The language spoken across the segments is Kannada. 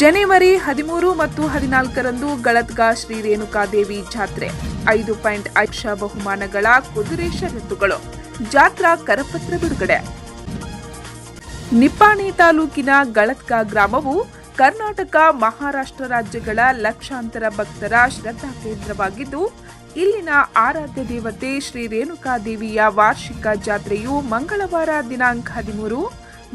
ಜನವರಿ ಹದಿಮೂರು ಮತ್ತು ಹದಿನಾಲ್ಕರಂದು ಗಳತ್ಗಾ ಶ್ರೀ ರೇಣುಕಾದೇವಿ ಜಾತ್ರೆ. ಐದು ಪಾಯಿಂಟ್ ಲಕ್ಷ ಬಹುಮಾನಗಳ ಕುದುರೆ ಷರತ್ತುಗಳು. ಜಾತ್ರಾ ಕರಪತ್ರ ಬಿಡುಗಡೆ. ನಿಪ್ಪಾಣಿ ತಾಲೂಕಿನ ಗಳತ್ಕಾ ಗ್ರಾಮವು ಕರ್ನಾಟಕ ಮಹಾರಾಷ್ಟ್ರ ರಾಜ್ಯಗಳ ಲಕ್ಷಾಂತರ ಭಕ್ತರ ಶ್ರದ್ಧಾ ಕೇಂದ್ರವಾಗಿದ್ದು, ಇಲ್ಲಿನ ಆರಾಧ್ಯ ದೇವತೆ ಶ್ರೀ ರೇಣುಕಾದೇವಿಯ ವಾರ್ಷಿಕ ಜಾತ್ರೆಯು ಮಂಗಳವಾರ ದಿನಾಂಕ ಹದಿಮೂರು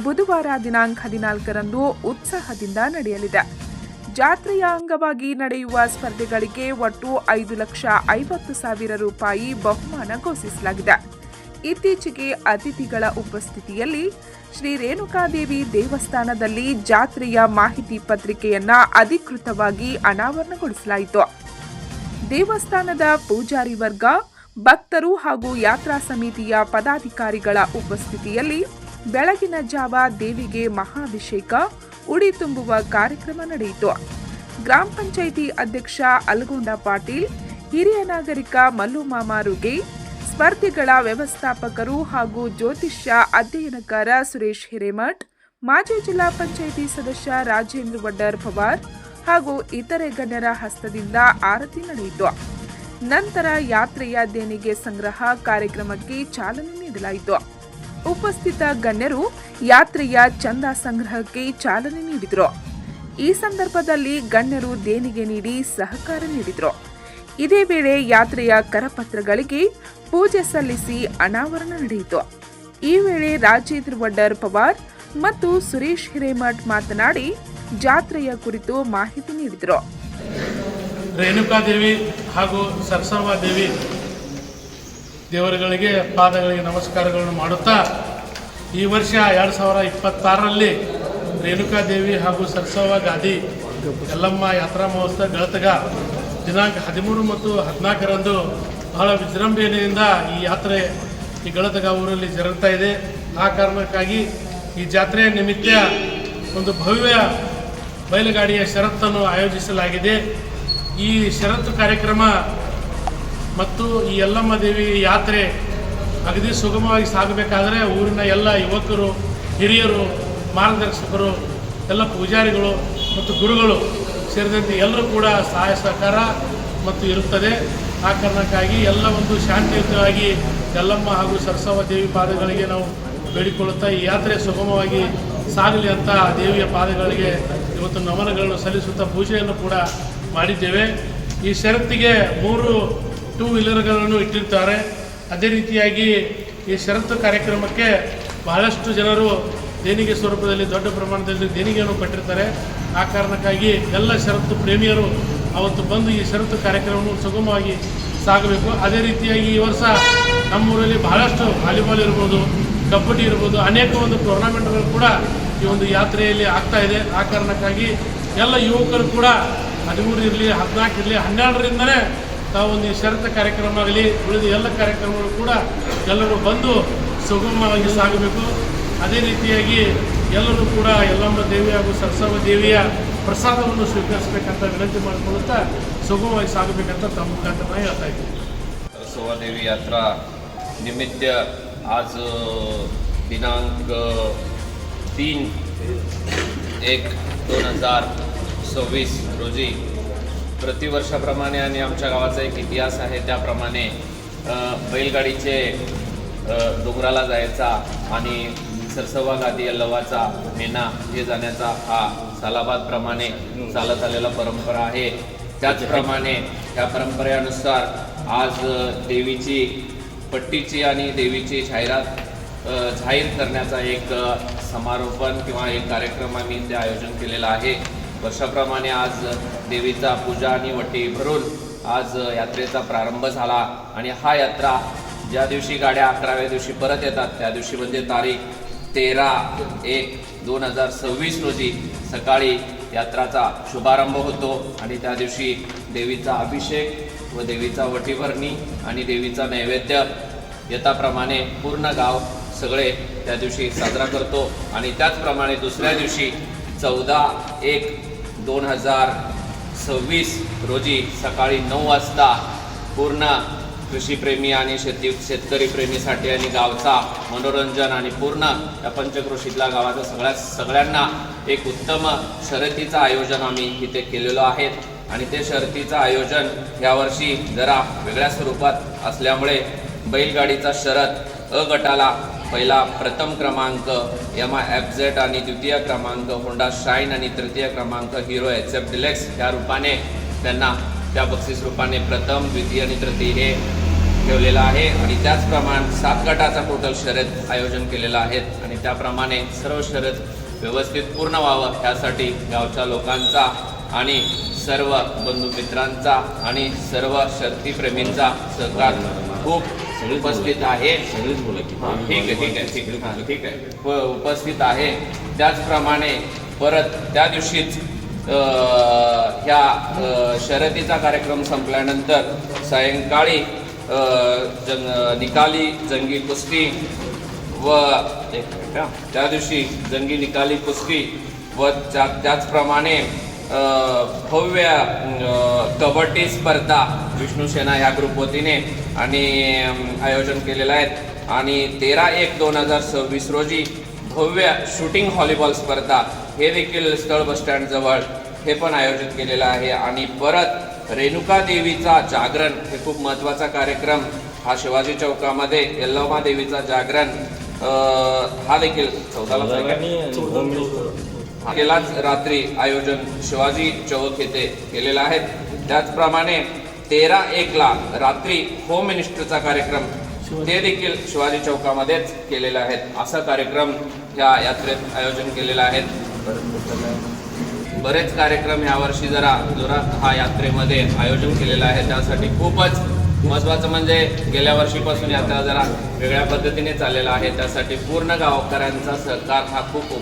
ಬುಧವಾರ ದಿನಾಂಕ ಹದಿನಾಲ್ಕರಂದು ಉತ್ಸಾಹದಿಂದ ನಡೆಯಲಿದೆ. ಜಾತ್ರೆಯ ಅಂಗವಾಗಿ ನಡೆಯುವ ಸ್ಪರ್ಧೆಗಳಿಗೆ ಒಟ್ಟು ಐದು ಲಕ್ಷ ಐವತ್ತು ಸಾವಿರ ರೂಪಾಯಿ ಬಹುಮಾನ ಘೋಷಿಸಲಾಗಿದೆ. ಇತ್ತೀಚೆಗೆ ಅತಿಥಿಗಳ ಉಪಸ್ಥಿತಿಯಲ್ಲಿ ಶ್ರೀ ರೇಣುಕಾದೇವಿ ದೇವಸ್ಥಾನದಲ್ಲಿ ಜಾತ್ರೆಯ ಮಾಹಿತಿ ಪತ್ರಿಕೆಯನ್ನ ಅಧಿಕೃತವಾಗಿ ಅನಾವರಣಗೊಳಿಸಲಾಯಿತು. ದೇವಸ್ಥಾನದ ಪೂಜಾರಿ ವರ್ಗ, ಭಕ್ತರು ಹಾಗೂ ಯಾತ್ರಾ ಸಮಿತಿಯ ಪದಾಧಿಕಾರಿಗಳ ಉಪಸ್ಥಿತಿಯಲ್ಲಿ ಬೆಳಗಿನ ಜಾವ ದೇವಿಗೆ ಮಹಾಭಿಷೇಕ, ಉಡಿ ತುಂಬುವ ಕಾರ್ಯಕ್ರಮ ನಡೆಯಿತು. ಗ್ರಾಮ ಪಂಚಾಯಿತಿ ಅಧ್ಯಕ್ಷ ಅಲ್ಗೊಂಡ ಪಾಟೀಲ್, ಹಿರಿಯ ನಾಗರಿಕ ಮಲ್ಲು ಮಾಮಾರುಗೆ ಸ್ಪರ್ಧೆಗಳ ವ್ಯವಸ್ಥಾಪಕರು ಹಾಗೂ ಜ್ಯೋತಿಷ್ಯ ಅಧ್ಯಯನಕಾರ ಸುರೇಶ್ ಹಿರೇಮಠ್, ಮಾಜಿ ಜಿಲ್ಲಾ ಪಂಚಾಯಿತಿ ಸದಸ್ಯ ರಾಜೇಂದ್ರ ವಡ್ಡರ್ ಪವಾರ್ ಹಾಗೂ ಇತರೆ ಗಣ್ಯರ ಹಸ್ತದಿಂದ ಆರತಿ ನಡೆಯಿತು. ನಂತರ ಯಾತ್ರೆಯ ದೇಣಿಗೆ ಸಂಗ್ರಹ ಕಾರ್ಯಕ್ರಮಕ್ಕೆ ಚಾಲನೆ ನೀಡಲಾಯಿತು. ಉಪಸ್ಥಿತ ಗಣ್ಯರು ಯಾತ್ರೆಯ ಚಂದ ಸಂಗ್ರಹಕ್ಕೆ ಚಾಲನೆ ನೀಡಿದರು. ಈ ಸಂದರ್ಭದಲ್ಲಿ ಗಣ್ಯರು ದೇಣಿಗೆ ನೀಡಿ ಸಹಕಾರ ನೀಡಿದರು. ಇದೇ ವೇಳೆ ಯಾತ್ರೆಯ ಕರಪತ್ರಗಳಿಗೆ ಪೂಜೆ ಸಲ್ಲಿಸಿ ಅನಾವರಣ ನಡೆಯಿತು. ಈ ವೇಳೆ ರಾಜೇಂದ್ರ ವಡ್ಡರ್ ಪವಾರ್ ಮತ್ತು ಸುರೇಶ್ ಹಿರೇಮಠ್ ಮಾತನಾಡಿ ಜಾತ್ರೆಯ ಕುರಿತು ಮಾಹಿತಿ ನೀಡಿದರು. ರೇಣುಕಾದೇವಿ ಹಾಗೂ ಸರಸವ್ವ ದೇವಿ ದೇವರುಗಳಿಗೆ ಪಾದಗಳಿಗೆ ನಮಸ್ಕಾರಗಳನ್ನು ಮಾಡುತ್ತಾ ಈ ವರ್ಷ ಎರಡು ಸಾವಿರ ಇಪ್ಪತ್ತಾರರಲ್ಲಿ ರೇಣುಕಾದೇವಿ ಹಾಗೂ ಸರ್ಸವ ಗಾದಿ ಯಲ್ಲಮ್ಮ ಯಾತ್ರಾ ಮಹೋತ್ಸವ ಗಳತಗ ದಿನಾಂಕ ಹದಿಮೂರು ಮತ್ತು ಹದಿನಾಲ್ಕರಂದು ಬಹಳ ವಿಜೃಂಭಣೆಯಿಂದ ಈ ಯಾತ್ರೆ ಈ ಗಳತಗ ಊರಲ್ಲಿ ಜರುಗ್ತಾ ಇದೆ. ಆ ಕಾರಣಕ್ಕಾಗಿ ಈ ಜಾತ್ರೆಯ ನಿಮಿತ್ತ ಒಂದು ಭವ್ಯ ಬಯಲುಗಾಡಿಯ ಷರತ್ತನ್ನು ಆಯೋಜಿಸಲಾಗಿದೆ. ಈ ಷರತ್ತು ಕಾರ್ಯಕ್ರಮ ಮತ್ತು ಈ ಯಲ್ಲಮ್ಮ ದೇವಿ ಯಾತ್ರೆ ಅಗದಿ ಸುಗಮವಾಗಿ ಸಾಗಬೇಕಾದರೆ ಊರಿನ ಎಲ್ಲ ಯುವಕರು, ಹಿರಿಯರು, ಮಾರ್ಗದರ್ಶಕರು, ಎಲ್ಲ ಪೂಜಾರಿಗಳು ಮತ್ತು ಗುರುಗಳು ಸೇರಿದಂತೆ ಎಲ್ಲರೂ ಕೂಡ ಸಹಾಯ ಸಹಕಾರ ಮತ್ತು ಇರುತ್ತದೆ. ಆ ಕಾರಣಕ್ಕಾಗಿ ಎಲ್ಲ ಒಂದು ಶಾಂತಿಯುತವಾಗಿ ಯಲ್ಲಮ್ಮ ಹಾಗೂ ಸರಸವ ದೇವಿ ಪಾದಗಳಿಗೆ ನಾವು ಬೇಡಿಕೊಳ್ಳುತ್ತಾ ಈ ಯಾತ್ರೆ ಸುಗಮವಾಗಿ ಸಾಗಲಿ ಅಂತ ದೇವಿಯ ಪಾದಗಳಿಗೆ ಇವತ್ತು ನಮನಗಳನ್ನು ಸಲ್ಲಿಸುತ್ತಾ ಪೂಜೆಯನ್ನು ಕೂಡ ಮಾಡಿದ್ದೇವೆ. ಈ ಷರತ್ತಿಗೆ ಮೂರು ಟೂ ವೀಲರ್ಗಳನ್ನು ಇಟ್ಟಿರ್ತಾರೆ. ಅದೇ ರೀತಿಯಾಗಿ ಈ ಷರತ್ತು ಕಾರ್ಯಕ್ರಮಕ್ಕೆ ಬಹಳಷ್ಟು ಜನರು ದೇಣಿಗೆ ಸ್ವರೂಪದಲ್ಲಿ ದೊಡ್ಡ ಪ್ರಮಾಣದಲ್ಲಿ ದೇಣಿಗೆಯನ್ನು ಕೊಟ್ಟಿರ್ತಾರೆ. ಆ ಕಾರಣಕ್ಕಾಗಿ ಎಲ್ಲ ಷರತ್ತು ಪ್ರೇಮಿಯರು ಅವತ್ತು ಬಂದು ಈ ಷರತ್ತು ಕಾರ್ಯಕ್ರಮವನ್ನು ಸುಗಮವಾಗಿ ಸಾಗಬೇಕು. ಅದೇ ರೀತಿಯಾಗಿ ಈ ವರ್ಷ ನಮ್ಮೂರಲ್ಲಿ ಬಹಳಷ್ಟು ವಾಲಿಬಾಲ್ ಇರ್ಬೋದು, ಕಬಡ್ಡಿ ಇರ್ಬೋದು, ಅನೇಕ ಒಂದು ಟೂರ್ನಮೆಂಟ್ಗಳು ಕೂಡ ಈ ಒಂದು ಯಾತ್ರೆಯಲ್ಲಿ ಆಗ್ತಾ ಇದೆ. ಆ ಕಾರಣಕ್ಕಾಗಿ ಎಲ್ಲ ಯುವಕರು ಕೂಡ ಹದಿಮೂರು ಇರಲಿ ಹದಿನಾಲ್ಕು ಇರಲಿ, ಹನ್ನೆರಡರಿಂದನೇ ತಾವು ಒಂದು ಈ ಷರತ್ತು ಕಾರ್ಯಕ್ರಮ ಆಗಲಿ ಉಳಿದ ಎಲ್ಲ ಕಾರ್ಯಕ್ರಮಗಳು ಕೂಡ ಎಲ್ಲರೂ ಬಂದು ಸುಗಮವಾಗಿ ಸಾಗಬೇಕು ಅದೇ ರೀತಿಯಾಗಿ ಎಲ್ಲರೂ ಕೂಡ ಯಲ್ಲಮ್ಮ ದೇವಿ ಹಾಗೂ ಸರಸವ ದೇವಿಯ ಪ್ರಸಾದವನ್ನು ಸ್ವೀಕರಿಸಬೇಕಂತ ವಿನಂತಿ ಮಾಡಿಕೊಳ್ಳುತ್ತಾ ಸುಗಮವಾಗಿ ಸಾಗಬೇಕಂತ ತಮ್ಮ ಮುಖಾಂತರ ನಾನು ಹೇಳ್ತಾ ಇದ್ದೀನಿ सरसोवा देवी यात्रा निमित्त आज अ, दिनांक तीन एक दोन हजार सव्वीस रोजी प्रतिवर्षाप्रमाणे आणि आमच्या गावाचा एक इतिहास आहे त्याप्रमाणे बैलगाडीचे डोंगराला जायचा आणि सरसवा गादी अल्लवाचा मेना हे जाण्याचा हा सालाबादप्रमाणे चालत आलेला परंपरा आहे. त्याचप्रमाणे त्या परंपरेनुसार आज देवीची पट्टीची आणि देवीची जाहिरात जाहीर करण्याचा एक समारोपण किंवा एक कार्यक्रम आम्ही इथे आयोजन केलेला आहे. वर्षाप्रमाणे आज देवीचा पूजा आणि वटी भरून आज यात्रेचा प्रारंभ झाला. आणि हा यात्रा ज्या दिवशी गाड्या अकराव्या दिवशी परत येतात त्या दिवशी म्हणजे तारीख तेरा एक दोन हजार सव्वीस रोजी सकाळी यात्राचा शुभारंभ होतो. आणि त्या दिवशी देवीचा अभिषेक व देवीचा वटीभरणी आणि देवीचा नैवेद्य यथाप्रमाणे पूर्ण गाव सगळे त्या दिवशी साजरा करतो. आणि त्याचप्रमाणे दुसऱ्या दिवशी चौदा एक दोन हजार सव्वीस रोजी सकाळी नऊ वाजता पूर्ण कृषीप्रेमी आणि शेती शेतकरी प्रेमीसाठी आणि गावचा मनोरंजन आणि पूर्ण या पंचक्रोशीतल्या गावाचा सगळ्या सगळ्यांना एक उत्तम शर्यतीचं आयोजन आम्ही इथे केलेलं आहे. आणि ते शर्यतीचं आयोजन यावर्षी जरा वेगळ्या स्वरूपात असल्यामुळे बैलगाडीचा शरद अ गटाला पहिला प्रथम क्रमांक यमा एफ झेड आणि द्वितीय क्रमांक होंडा शाईन आणि तृतीय क्रमांक हिरो एच एफ डिलेक्स या रूपाने त्यांना त्या बक्षीस रूपाने प्रथम द्वितीय आणि तृतीय हे ठेवलेलं आहे. आणि त्याचप्रमाणे सात गटाचा टोटल शर्यत आयोजन केलेलं आहे. आणि त्याप्रमाणे सर्व शर्यत व्यवस्थित पूर्ण व्हावं ह्यासाठी गावच्या लोकांचा आणि सर्व बंधुमित्रांचा आणि सर्व शक्तीप्रेमींचा सहकार खूप उपस्थित आहे. ठीक आहे ठीक आहे ठीक आहे ठीक आहे. उपस्थित आहे. त्याचप्रमाणे परत त्या दिवशीच ह्या शर्यतीचा कार्यक्रम संपल्यानंतर सायंकाळी जंग निकाली जंगी कुस्ती व त्या दिवशी जंगी निकाली कुस्ती व त्या त्याचप्रमाणे भव्य कबड्डी स्पर्धा विष्णू सेना ह्या ग्रुप वतीने आणि आयोजन केलेलं आहे आणि तेरा एक दोन हजार सव्वीस रोजी भव्य शूटिंग व्हॉलीबॉल स्पर्धा हे देखील स्थळ बस स्टँडजवळ हे पण आयोजित केलेलं आहे. आणि परत रेणुका देवीचा जागरण हे खूप महत्त्वाचा कार्यक्रम हा शिवाजी चौकामध्ये यल्लमा देवीचा जागरण हा देखील चौदाला गेलाच रात्री आयोजन शिवाजी चौक येथे केलेलं आहे. त्याचप्रमाणे तेरा एकला रात्री होम मिनिस्टरचा कार्यक्रम ते देखील शिवाजी चौकामध्येच केलेले आहेत असा कार्यक्रम या यात्रेत आयोजन केलेला आहे. बरेच कार्यक्रम यावर्षी जरा जोरात हा यात्रेमध्ये आयोजन केलेलं आहे. त्यासाठी खूपच महत्त्वाचं म्हणजे गेल्या वर्षीपासून यात्रा जरा वेगळ्या पद्धतीने चाललेला आहे. त्यासाठी पूर्ण गावकऱ्यांचा सहकार हा खूप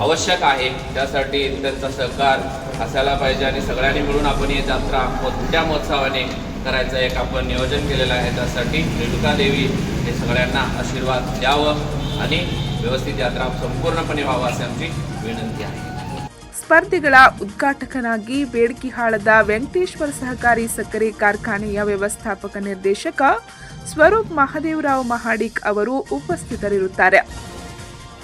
आवश्यक आहे त्यासाठी त्यांचा सहकार असायला पाहिजे आणि सगळ्यांनी मिळून आपण ही जत्रा मोठ्या महोत्सवाने करायचं एक आपण नियोजन केलेलं आहे त्यासाठी रेणुका देवी हे सगळ्यांना आशीर्वाद द्यावं आणि व्यवस्थित यात्रा संपूर्णपणे व्हावं अशी आमची विनंती आहे ಸ್ಪರ್ಧೆಗಳ ಉದ್ಘಾಟಕನಾಗಿ ಬೇಡ್ಕಿಹಾಳದ ವೆಂಕಟೇಶ್ವರ ಸಹಕಾರಿ ಸಕ್ಕರೆ ಕಾರ್ಖಾನೆಯ ವ್ಯವಸ್ಥಾಪಕ ನಿರ್ದೇಶಕ ಸ್ವರೂಪ್ ಮಹದೇವರಾವ್ ಮಹಾಡಿಕ್ ಅವರು ಉಪಸ್ಥಿತರಿರುತ್ತಾರೆ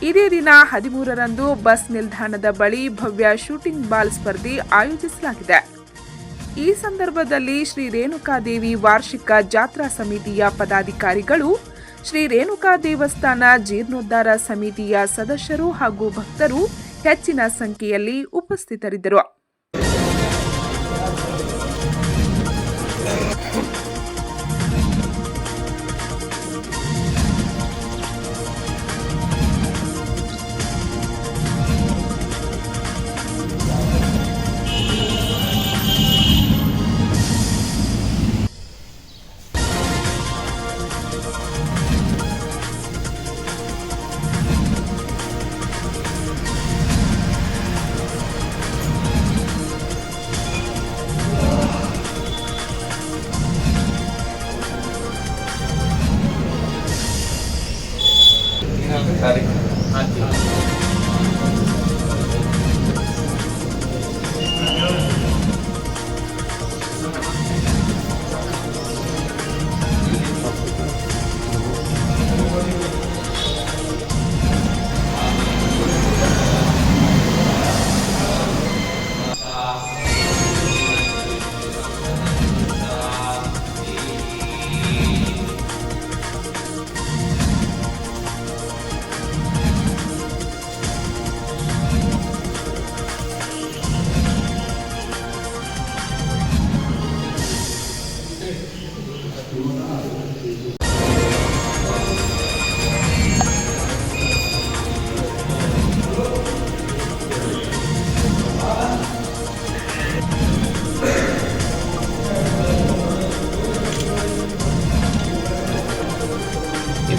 ಇದೇ ದಿನ ಹದಿಮೂರರಂದು ಬಸ್ ನಿಲ್ದಾಣದ ಬಳಿ ಭವ್ಯ ಶೂಟಿಂಗ್ ಬಾಲ್ ಸ್ಪರ್ಧೆ ಆಯೋಜಿಸಲಾಗಿದೆ. ಈ ಸಂದರ್ಭದಲ್ಲಿ ಶ್ರೀ ರೇಣುಕಾದೇವಿ ವಾರ್ಷಿಕ ಜಾತ್ರಾ ಸಮಿತಿಯ ಪದಾಧಿಕಾರಿಗಳು, ಶ್ರೀ ರೇಣುಕಾ ದೇವಸ್ಥಾನ ಜೀರ್ಣೋದ್ಧಾರ ಸಮಿತಿಯ ಸದಸ್ಯರು ಹಾಗೂ ಭಕ್ತರು ಹೆಚ್ಚಿನ ಸಂಖ್ಯೆಯಲ್ಲಿ ಉಪಸ್ಥಿತರಿದ್ದರು. Harry.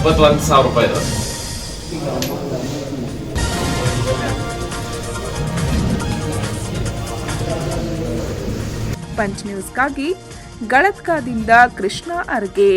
ಇಪ್ಪತ್ತೊಂದು ಸಾವಿರ ರೂಪಾಯಿ ಇದೆ ಪಂಚ್ ನ್ಯೂಸ್ಗಾಗಿ ಗಳತ್ಕಾದಿಂದ ಕೃಷ್ಣ ಅರ್ಗೆ.